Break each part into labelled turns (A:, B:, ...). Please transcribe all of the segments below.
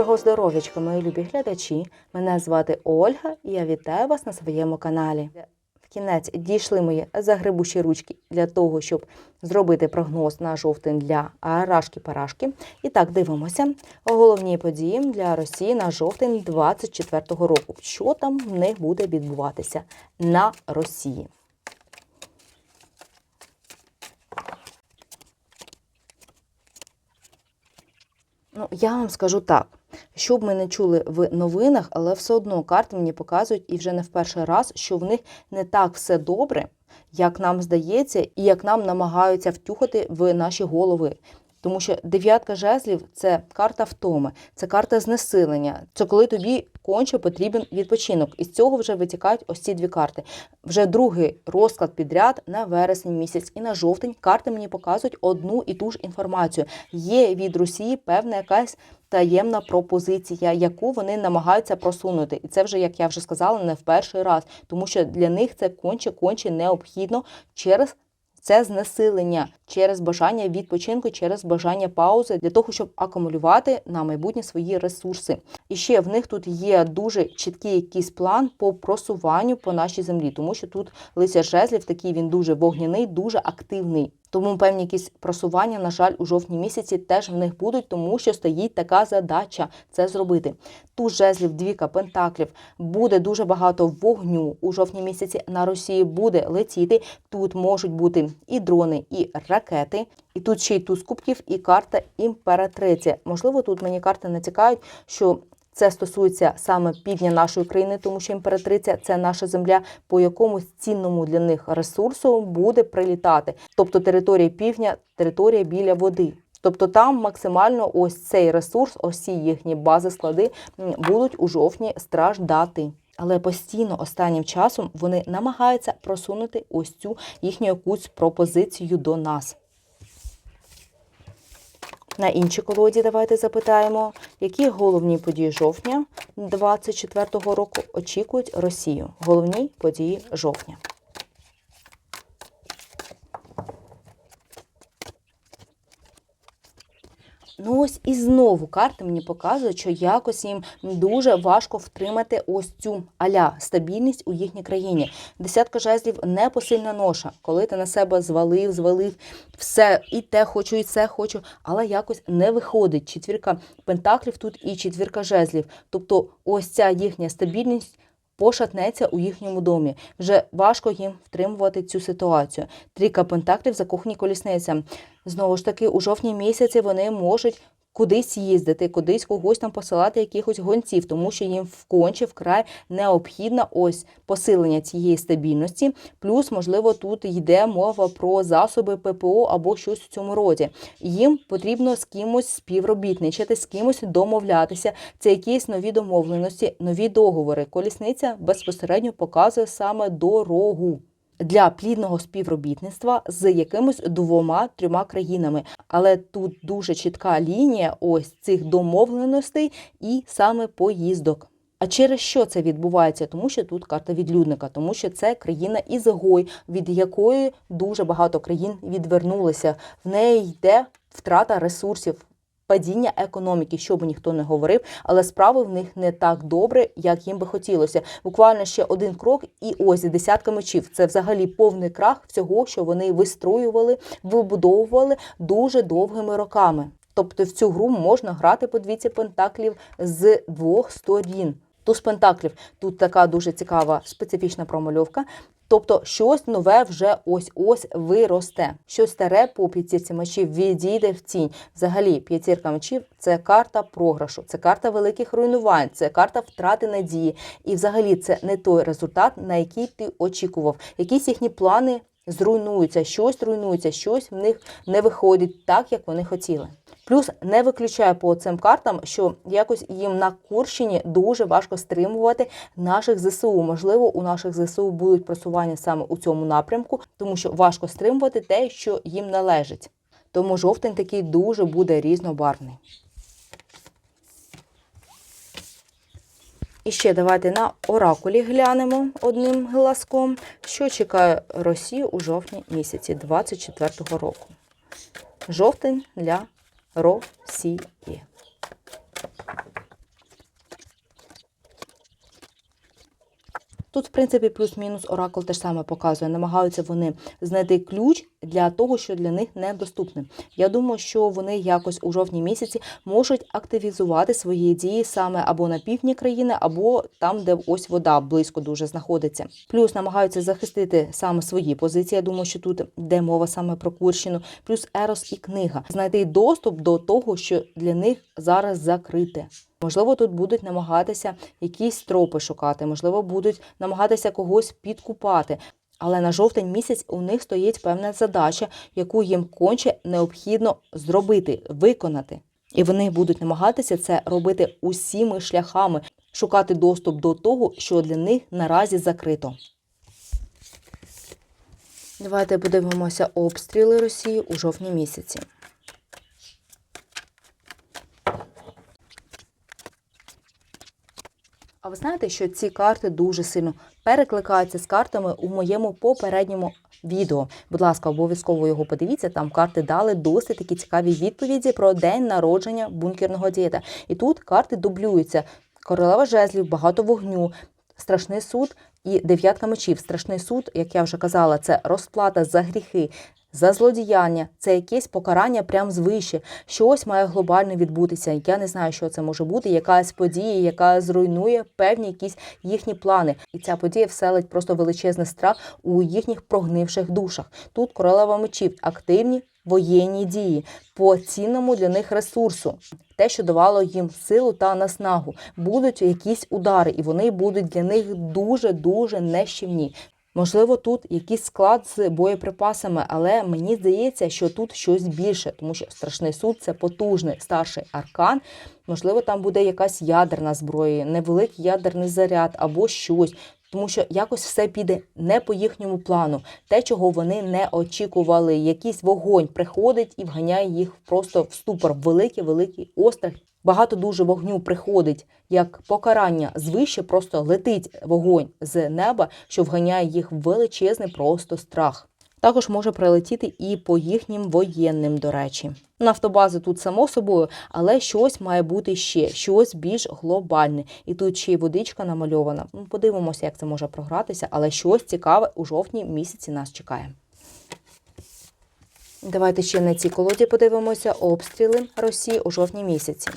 A: Доброго здоров'ячка, мої любі глядачі. Мене звати Ольга і я вітаю вас на своєму каналі. В кінець дійшли мої загребущі ручки для того, щоб зробити прогноз на жовтень для рашки-парашки. І так, дивимося. Головні події для Росії на жовтень 24-го року. Що там в них буде відбуватися на Росії? Ну, я вам скажу так. Що б ми не чули в новинах, але все одно карти мені показують і вже не в перший раз, що в них не так все добре, як нам здається, і як нам намагаються втюхати в наші голови. Тому що дев'ятка жезлів це карта втоми, це карта знесилення. Це коли тобі конче потрібен відпочинок. І з цього вже витікають ось ці дві карти. Вже другий розклад підряд на вересень місяць і на жовтень карти мені показують одну і ту ж інформацію. Є від Росії певна якась таємна пропозиція, яку вони намагаються просунути. І це вже, як я вже сказала, не в перший раз, тому що для них це конче-конче необхідно через. Це знесилення через бажання відпочинку, через бажання паузи для того, щоб акумулювати на майбутнє свої ресурси. І ще в них тут є дуже чіткий якийсь план по просуванню по нашій землі, тому що тут лицар жезлів такий він дуже вогняний, дуже активний. Тому певні якісь просування, на жаль, у жовтні місяці теж в них будуть, тому що стоїть така задача це зробити. Тут жезлів, двіка, пентаклів буде дуже багато вогню у жовтні місяці. На Росії буде летіти. Тут можуть бути і дрони, і ракети. І тут ще й туз кубків, і карта імператриці. Можливо, тут мені карти натякають, що це стосується саме півдня нашої країни, тому що імператриця це наша земля, по якомусь цінному для них ресурсу буде прилітати. Тобто територія півдня, територія біля води. Тобто там максимально ось цей ресурс, ці їхні бази, склади будуть у жовтні страждати. Але постійно останнім часом вони намагаються просунути ось цю їхню якусь пропозицію до нас. На іншій колоді давайте запитаємо, які головні події жовтня 24-го року очікують Росію. Головні події жовтня. Ну ось і знову карти мені показують, що якось їм дуже важко втримати ось цю аля стабільність у їхній країні. Десятка жезлів непосильна ноша, коли ти на себе звалив, звалив все, і те хочу, і це хочу, але якось не виходить. Четвірка пентаклів тут і четвірка жезлів. Тобто, ось ця їхня стабільність. Пошатнеться у їхньому домі. Вже важко їм втримувати цю ситуацію. Трійка пентаклів закохні колісниця. Знову ж таки, у жовтні місяці вони можуть кудись їздити, кудись когось там посилати якихось гонців, тому що їм вконче вкрай необхідно ось посилення цієї стабільності. Плюс, можливо, тут йде мова про засоби ППО або щось в цьому роді. Їм потрібно з кимось співробітничати, з кимось домовлятися. Це якісь нові домовленості, нові договори. Колісниця безпосередньо показує саме дорогу для плідного співробітництва з якимись двома-трьома країнами. Але тут дуже чітка лінія ось цих домовленостей і саме поїздок. А через що це відбувається? Тому що тут карта відлюдника, тому що це країна ізгой, від якої дуже багато країн відвернулися. В неї йде втрата ресурсів. Падіння економіки, що би ніхто не говорив, але справи в них не так добре, як їм би хотілося. Буквально ще один крок, і ось десятка мечів. Це взагалі повний крах всього, що вони вистроювали, вибудовували дуже довгими роками. Тобто в цю гру можна грати по двійці пентаклів з двох сторін. Туз пентаклів тут така дуже цікава специфічна промальовка. Тобто щось нове вже ось-ось виросте. Щось старе по п'ятірці мечів відійде в тінь. Взагалі, п'ятірка мечів це карта програшу, це карта великих руйнувань, це карта втрати надії. І взагалі це не той результат, на який ти очікував. Якісь їхні плани зруйнуються, щось руйнується, щось в них не виходить так, як вони хотіли. Плюс не виключає по цим картам, що якось їм на Курщині дуже важко стримувати наших ЗСУ. Можливо, у наших ЗСУ будуть просування саме у цьому напрямку, тому що важко стримувати те, що їм належить. Тому жовтень такий дуже буде різнобарвний. І ще давайте на оракулі глянемо одним глазком, що чекає Росію у жовтні місяці 24-го року. Жовтень для Росії. Тут, в принципі, плюс-мінус оракул теж саме показує. Намагаються вони знайти ключ для того, що для них недоступне. Я думаю, що вони якось у жовтні місяці можуть активізувати свої дії саме або на півдні країни, або там, де ось вода близько дуже знаходиться. Плюс намагаються захистити саме свої позиції. Я думаю, що тут йде мова саме про Курщину, плюс Ерос і книга. Знайти доступ до того, що для них зараз закрите. Можливо, тут будуть намагатися якісь тропи шукати, можливо, будуть намагатися когось підкупати. Але на жовтень місяць у них стоїть певна задача, яку їм конче необхідно зробити, виконати. І вони будуть намагатися це робити усіми шляхами, шукати доступ до того, що для них наразі закрито. Давайте подивимося обстріли Росії у жовтні місяці. Ви знаєте, що ці карти дуже сильно перекликаються з картами у моєму попередньому відео. Будь ласка, обов'язково його подивіться. Там карти дали досить такі цікаві відповіді про день народження бункерного дієта. І тут карти дублюються. Королева жезлів, багато вогню, страшний суд і дев'ятка мечів. Страшний суд, як я вже казала, це розплата за гріхи. За злодіяння це якесь покарання прям звище. Щось має глобально відбутися. Я не знаю, що це може бути. Якась подія, яка зруйнує певні якісь їхні плани. І ця подія вселить просто величезний страх у їхніх прогнивших душах. Тут королева мечів активні воєнні дії по цінному для них ресурсу. Те, що давало їм силу та наснагу, будуть якісь удари, і вони будуть для них дуже дуже нещівні. Можливо, тут якийсь склад з боєприпасами, але мені здається, що тут щось більше, тому що страшний суд це потужний старший аркан. Можливо, там буде якась ядерна зброя, невеликий ядерний заряд або щось. Тому що якось все піде не по їхньому плану, те, чого вони не очікували. Якийсь вогонь приходить і вганяє їх просто в ступор, великий великий острах. Багато дуже вогню приходить як покарання звище, просто летить вогонь з неба, що вганяє їх в величезний просто страх. Також може прилетіти і по їхнім воєнним, до речі. Нафтобази тут само собою, але щось має бути ще, щось більш глобальне. І тут ще й водичка намальована. Ну, Подивимося, як це може програтися, але щось цікаве у жовтні місяці нас чекає. Давайте ще на цій колоді подивимося обстріли Росії у жовтні місяці.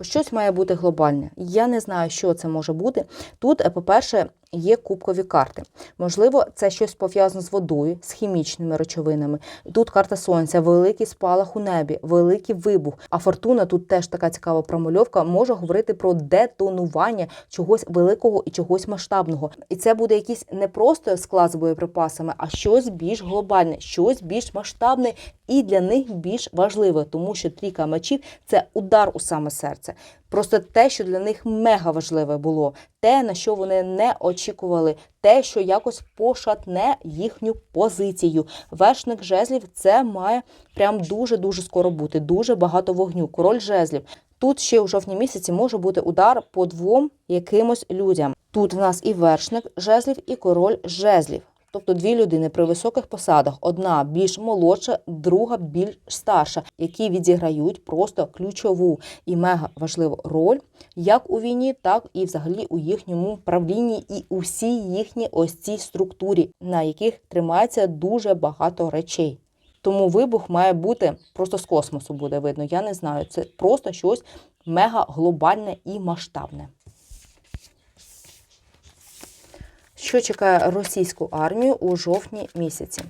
A: Щось має бути глобальне. Я не знаю, що це може бути. Тут, е, по-перше, є кубкові карти. Можливо, це щось пов'язано з водою, з хімічними речовинами. Тут карта сонця, великий спалах у небі, великий вибух. А фортуна тут теж така цікава промальовка, може говорити про детонування чогось великого і чогось масштабного. І це буде якийсь не просто склад з боєприпасами, а щось більш глобальне, щось більш масштабне і для них більш важливе, тому що трійка мечів це удар у саме серце. Просто те, що для них мега важливе було, те, на що вони не очікували, те, що якось пошатне їхню позицію. Вершник жезлів це має прям дуже-дуже скоро бути, дуже багато вогню. Король жезлів. Тут ще у жовтні місяці може бути удар по двом якимось людям. Тут в нас і вершник жезлів, і король жезлів. Тобто дві людини при високих посадах: одна більш молодша, друга більш старша, які відіграють просто ключову і мега важливу роль як у війні, так і взагалі у їхньому правлінні і у всій їхній ось цій структурі, на яких тримається дуже багато речей. Тому вибух має бути просто з космосу буде видно. Я не знаю. Це просто щось мега глобальне і масштабне. Що чекає російську армію у жовтні місяці?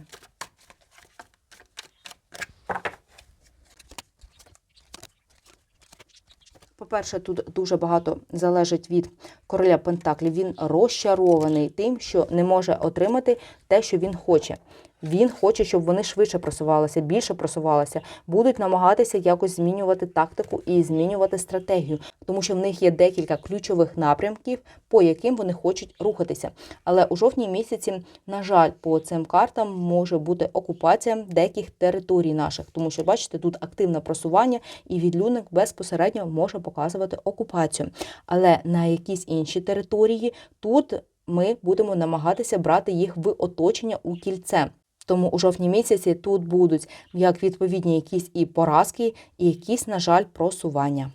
A: По-перше, тут дуже багато залежить від короля Пентаклів. Він розчарований тим, що не може отримати те, що він хоче. Він хоче, щоб вони швидше просувалися, більше просувалися, будуть намагатися якось змінювати тактику і змінювати стратегію, тому що в них є декілька ключових напрямків, по яким вони хочуть рухатися. Але у жовтні місяці, на жаль, по цим картам може бути окупація деяких територій наших, тому що, бачите, тут активне просування, і відлюдник безпосередньо може показувати окупацію. Але на якісь інші території тут ми будемо намагатися брати їх в оточення у кільце. Тому у жовтні місяці тут будуть як відповідні якісь і поразки, і якісь, на жаль, просування.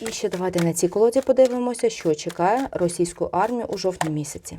A: І ще давайте на цій колоді подивимося, що чекає російську армію у жовтні місяці.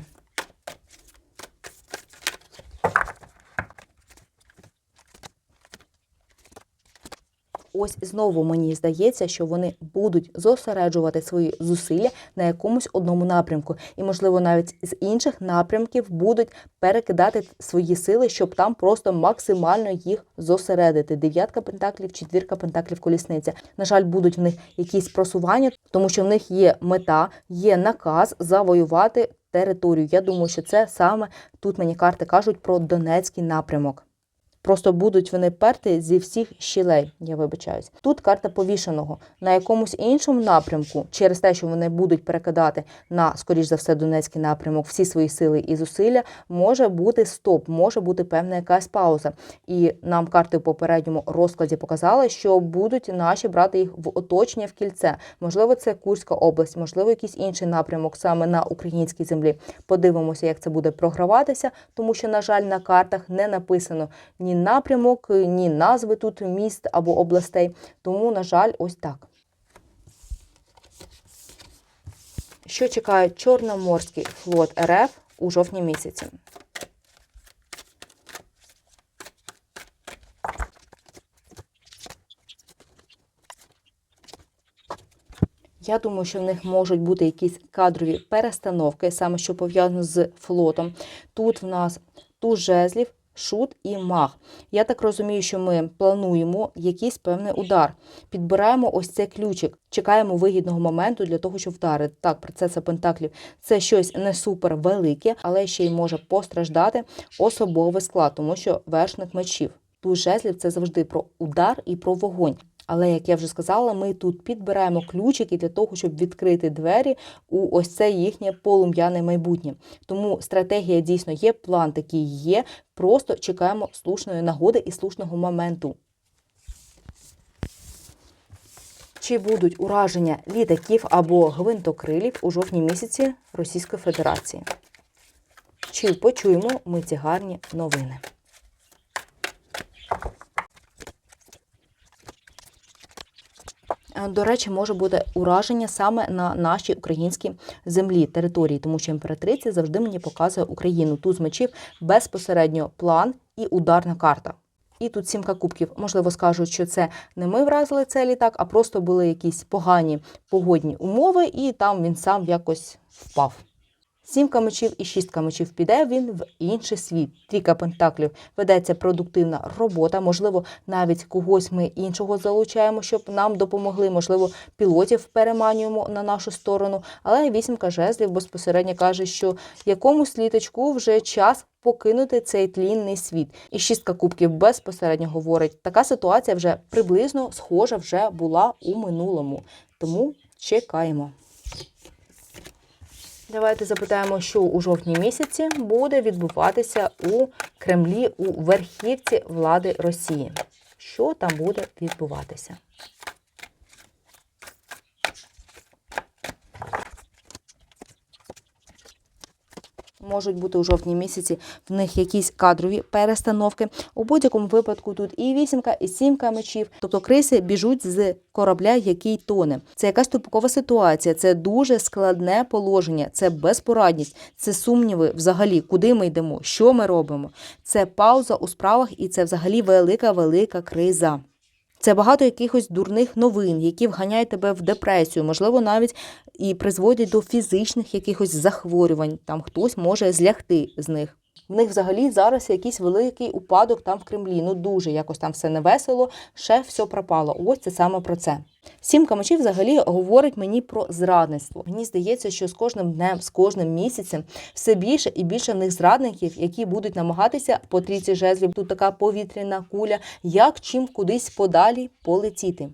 A: Ось знову мені здається, що вони будуть зосереджувати свої зусилля на якомусь одному напрямку, і, можливо, навіть з інших напрямків будуть перекидати свої сили, щоб там просто максимально їх зосередити. Дев'ятка пентаклів, четвірка пентаклів, колісниця. На жаль, будуть в них якісь просування, тому що в них є мета, є наказ завоювати територію. Я думаю, що це саме тут мені карти кажуть про Донецький напрямок. Просто будуть вони перти зі всіх щілей, я вибачаюсь. Тут карта повішеного на якомусь іншому напрямку, через те, що вони будуть перекидати на, скоріш за все, Донецький напрямок всі свої сили і зусилля, може бути стоп, може бути певна якась пауза. І нам карти в попередньому розкладі показали, що будуть наші брати їх в оточення в кільце. Можливо, це Курська область, можливо, якийсь інший напрямок саме на українській землі. Подивимося, як це буде програватися, тому що, на жаль, на картах не написано ні напрямок, ні назви тут міст або областей. Тому, на жаль, ось так. Що чекає Чорноморський флот РФ у жовтні місяці? Я думаю, що в них можуть бути якісь кадрові перестановки, саме що пов'язано з флотом. Тут в нас туз жезлів, шут і маг. Я так розумію, що ми плануємо якийсь певний удар. Підбираємо ось цей ключик, чекаємо вигідного моменту для того, щоб вдарити. Так, принцеса Пентаклів це щось не супер велике, але ще й може постраждати особовий склад, тому що вершник мечів. Туз жезлів це завжди про удар і про вогонь. Але, як я вже сказала, ми тут підбираємо ключики для того, щоб відкрити двері у ось це їхнє полум'яне майбутнє. Тому стратегія дійсно є, план такий є. Просто чекаємо слушної нагоди і слушного моменту. Чи будуть ураження літаків або гвинтокрилів у жовтні місяці Російської Федерації? Чи почуємо ми ці гарні новини? До речі, може бути ураження саме на нашій українській землі, території, тому що імператриця завжди мені показує Україну. Тут з мечів безпосередньо план і ударна карта. І тут сімка кубків. Можливо, скажуть, що це не ми вразили цей літак, а просто були якісь погані погодні умови, і там він сам якось впав. Сімка мечів і шістка мечів піде він в інший світ. Трійка пентаклів ведеться продуктивна робота. Можливо, навіть когось ми іншого залучаємо, щоб нам допомогли. Можливо, пілотів переманюємо на нашу сторону. Але вісімка жезлів безпосередньо каже, що якомусь літочку вже час покинути цей тлінний світ. І шістка кубків безпосередньо говорить, така ситуація вже приблизно схожа вже була у минулому. Тому чекаємо. Давайте запитаємо, що у жовтні місяці буде відбуватися у Кремлі у верхівці влади Росії. Що там буде відбуватися? Можуть бути у жовтні місяці в них якісь кадрові перестановки. У будь-якому випадку тут і вісімка, і сімка мечів. Тобто криси біжуть з корабля, який тоне. Це якась тупикова ситуація, це дуже складне положення, це безпорадність, це сумніви взагалі, куди ми йдемо, що ми робимо. Це пауза у справах, і це взагалі велика, велика криза. Це багато якихось дурних новин, які вганяють тебе в депресію, можливо, навіть і призводять до фізичних якихось захворювань. Там хтось може злягти з них. В них взагалі зараз якийсь великий упадок там в Кремлі. Ну дуже якось там все невесело, ще все пропало. Ось це саме про це. Сімка мечів взагалі говорить мені про зрадництво. Мені здається, що з кожним днем, з кожним місяцем все більше і більше в них зрадників, які будуть намагатися по трійці жезлів. Тут така повітряна куля, як чим кудись подалі полетіти.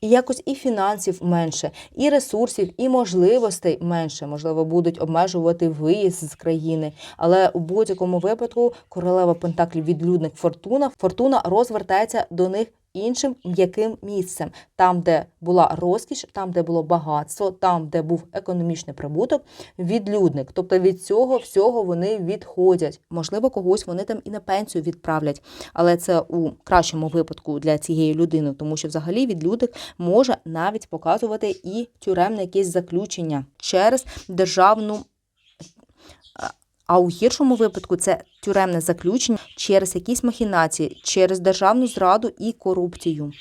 A: І якось і фінансів менше, і ресурсів, і можливостей менше. Можливо, будуть обмежувати виїзд з країни. Але у будь-якому випадку королева Пентаклів відлюдник Фортуна. Фортуна розвертається до них іншим м'яким місцем, там, де була розкіш, там, де було багатство, там, де був економічний прибуток, відлюдник. Тобто від цього всього вони відходять. Можливо, когось вони там і на пенсію відправлять, але це у кращому випадку для цієї людини, тому що взагалі відлюдник може навіть показувати і тюремне якесь заключення через державну. А у гіршому випадку це тюремне заключення через якісь махінації, через державну зраду і корупцію.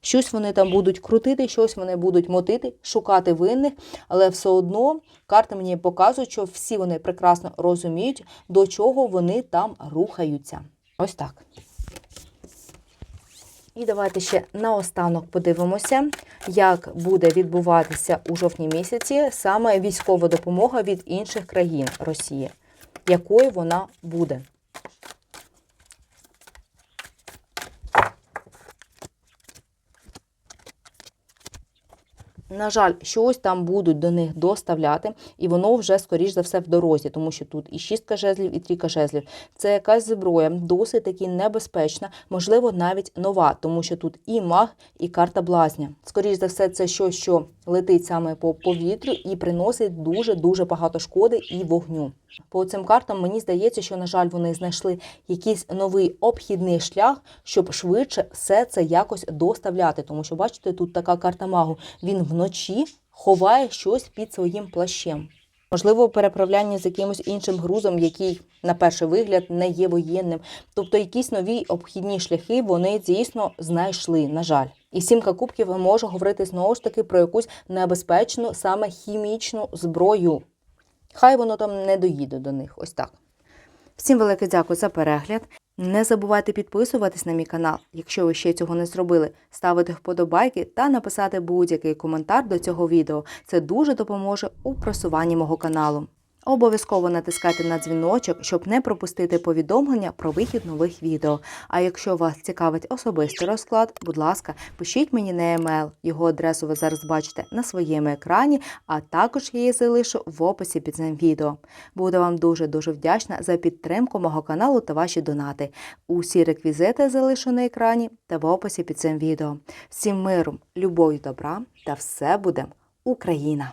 A: Щось вони там будуть крутити, щось вони будуть мотити, шукати винних, але все одно карти мені показують, що всі вони прекрасно розуміють, до чого вони там рухаються. Ось так. І давайте ще наостанок подивимося, як буде відбуватися у жовтні місяці саме військова допомога від інших країн Росії, якою вона буде. На жаль, щось там будуть до них доставляти, і воно вже, скоріш за все, в дорозі, тому що тут і шістка жезлів, і трійка жезлів. Це якась зброя, досить таки небезпечна, можливо, навіть нова, тому що тут і маг, і карта блазня. Скоріш за все, це щось, що летить саме по повітрю і приносить дуже-дуже багато шкоди і вогню. По цим картам мені здається, що, на жаль, вони знайшли якийсь новий обхідний шлях, щоб швидше все це якось доставляти. Тому що, бачите, тут така карта магу. Він вночі ховає щось під своїм плащем. Можливо, переправляння з якимось іншим грузом, який на перший вигляд не є воєнним. Тобто якісь нові обхідні шляхи вони дійсно знайшли, на жаль. І сімка кубків може говорити знову ж таки про якусь небезпечну, саме хімічну зброю. Хай воно там не доїде до них. Ось так. Всім велике дякую за перегляд. Не забувайте підписуватись на мій канал, якщо ви ще цього не зробили, ставити вподобайки та написати будь-який коментар до цього відео. Це дуже допоможе у просуванні мого каналу. Обов'язково натискайте на дзвіночок, щоб не пропустити повідомлення про вихід нових відео. А якщо вас цікавить особистий розклад, будь ласка, пишіть мені на емейл. Його адресу ви зараз бачите на своєму екрані, а також я її залишу в описі під цим відео. Буду вам дуже-дуже вдячна за підтримку мого каналу та ваші донати. Усі реквізити залишу на екрані та в описі під цим відео. Всім миром, любові, добра та все буде Україна!